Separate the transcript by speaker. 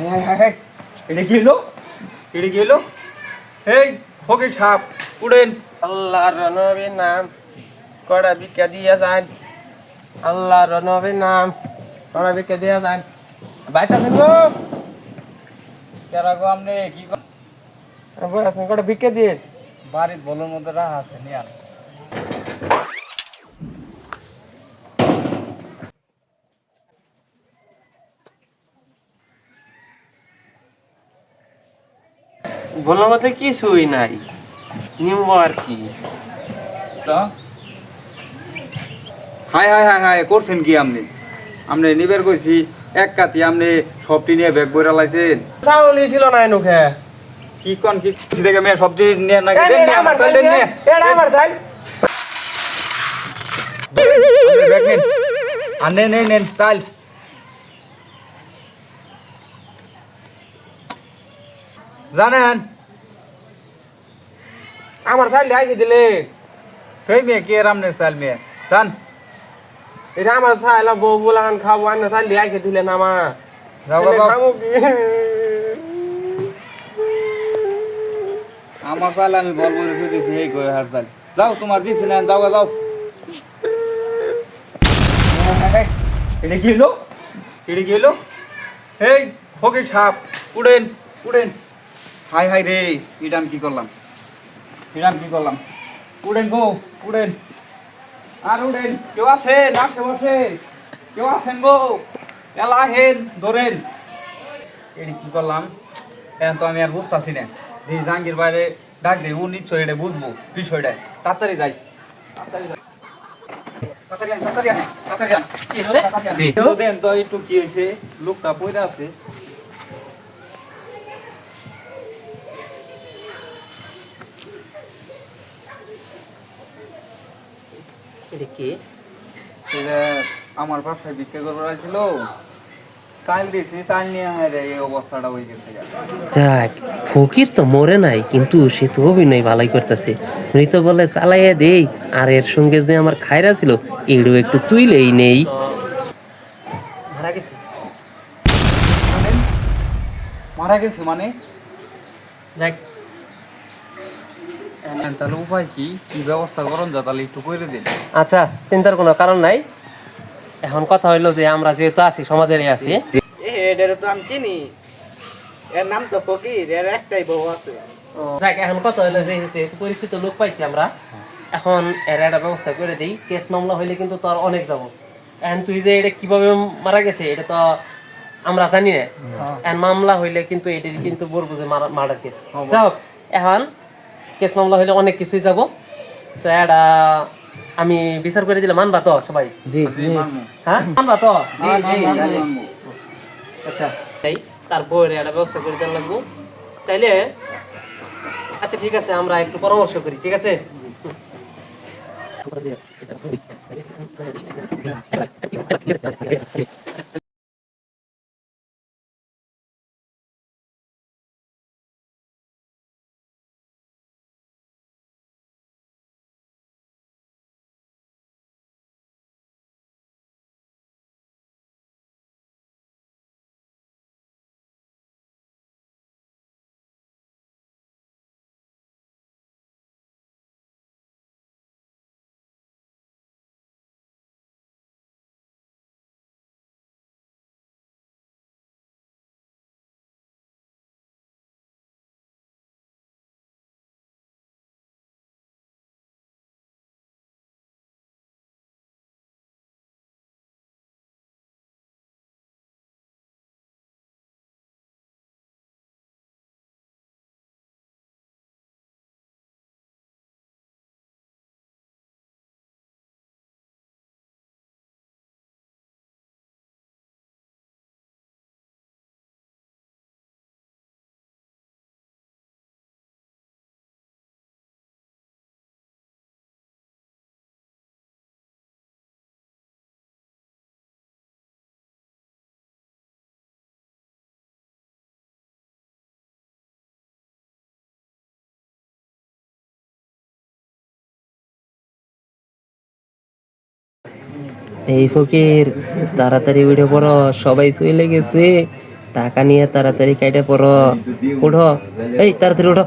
Speaker 1: High high high high. এটা কি হলো? এটা কি হলো? এই ফকির সাপ উড়েন।
Speaker 2: আল্লাহর নাম কড়া বিকা দিয়া যান। নাম কড়া বিকা দিয়া যান। বাইতে আছেন গো?
Speaker 1: কেরা গো আপনি কি
Speaker 2: আছেন বিকা দিয়ে?
Speaker 1: বাড়ির বলোর মধ্যে রাখা আছে নিয়ে
Speaker 2: বলার মধ্যে কিছুই নাই। নিম্ব আর কি?
Speaker 1: তো? হাই হাই হাই হাই করছেন কি আপনি? আপনি নিবের কইছি এক কাতি আপনি সবটি নিয়ে ব্যাগ বইরা লাইছেন।
Speaker 2: চাউলি ছিল না এনুখে
Speaker 1: কি কোন কি দেখে মেয়ে সবজি নিয়ে না দেন নিয়ে,
Speaker 2: আমার
Speaker 1: দেন নিয়ে।
Speaker 2: এটা আমার
Speaker 1: ব্যাগ নিন আর নেন নেন নেন চাল জানেন?
Speaker 2: আমার চাইল আইকে দিলে।
Speaker 1: সেই মেয়ে কে রামনের চাল মেয়ে? জান।
Speaker 2: এটা আমার চাইল বউ বুলাখান খাব আন্য চাইল আইকে দিলেন আমার
Speaker 1: আমার চাল আমি বল বলে দিয়েছি এই কই হার চাল যাও তোমার দিছি না যাও যাও। এটা কি হলো এটা কি হলো এই ফকির সাপ উড়েন উড়েন। হাই হাই রে এটা আমি কি করলাম? এটা আমি কি করলাম? উড়েন গো উড়েন। আর উড়েন কেউ আছেন আশেপাশে কেউ আছেন গো? এলা হেন ধরেন। এটি কি করলাম? এখন তো আমি আর বুঝতেছি না। যে জাহাঙ্গীর বাইরে ডাক দিই ও নিশ্চয় এটা বুঝব বিষয়টা। তাড়াতাড়ি যাই। তাড়াতাড়ি যাই। তাড়াতাড়ি আন, তাড়াতাড়ি আন। কি হলো? তাড়াতাড়ি দেন তো একটু কি হয়েছে? লোকটা পয়দা আছে।
Speaker 2: এটা কি?
Speaker 1: এটা আমার বাসায় বিক্রি করবার ছিল চাল দিয়েছি চাল নিয়ে হ্যাঁ রে এই অবস্থাটা হয়ে গেছে।
Speaker 3: যাক ফকির তো মরে নাই কিন্তু সে তো অভিনয় ভালাই করতেছে। উনি তো বলে চালাইয়া দেই আর এর সঙ্গে যে আমার খায়রা ছিল এড়ু একটু তুইলেই নেই। মারা গেছে?
Speaker 1: মানে? মারা গেছে মানে?
Speaker 3: যাক
Speaker 1: তাহলে উপায় কি? কি ব্যবস্থা করুন যা তাহলে একটু করে দিন।
Speaker 3: আচ্ছা চিন্তার কোনো কারণ নাই। এখন কথা হইল যে আমরা যেহেতু আছি সমাজেরই আছি।
Speaker 2: এটারে তো আমি চিনি। এর নাম তো ফকির এর একটাই বউ আছে।
Speaker 3: যাক এখন কথা হইল যে যেহেতু পরিচিত লোক পাইছি আমরা এখন এর একটা ব্যবস্থা করে দিই। কেস মামলা হইলে কিন্তু তোর অনেক যাব। এখন তুই যে এটা কীভাবে মারা গেছে এটা তো আমরা জানি না। এখন মামলা হইলে কিন্তু এটির কিন্তু বলব যে মার্ডার কেস। যাই হোক এখন কেস মামলা হলে অনেক কিছুই যাব। তো এটা আমি বিচার করে দিলে মানবা তো সবাই?
Speaker 1: জি
Speaker 3: হ্যাঁ? মানবা তো?
Speaker 1: মানবো, মানবো।
Speaker 3: আচ্ছা তাই তারপরে একটা ব্যবস্থা করে দেওয়া লাগবো। তাইলে আচ্ছা ঠিক আছে আমরা একটু পরামর্শ করি ঠিক আছে? এই ফকির, তাড়াতাড়ি উঠে পড়ো, সবাই শুয়ে লেগেছে। টাকা নিয়ে তাড়াতাড়ি কাইটে পড়ো। উঠো। এই, তাড়াতাড়ি উঠো।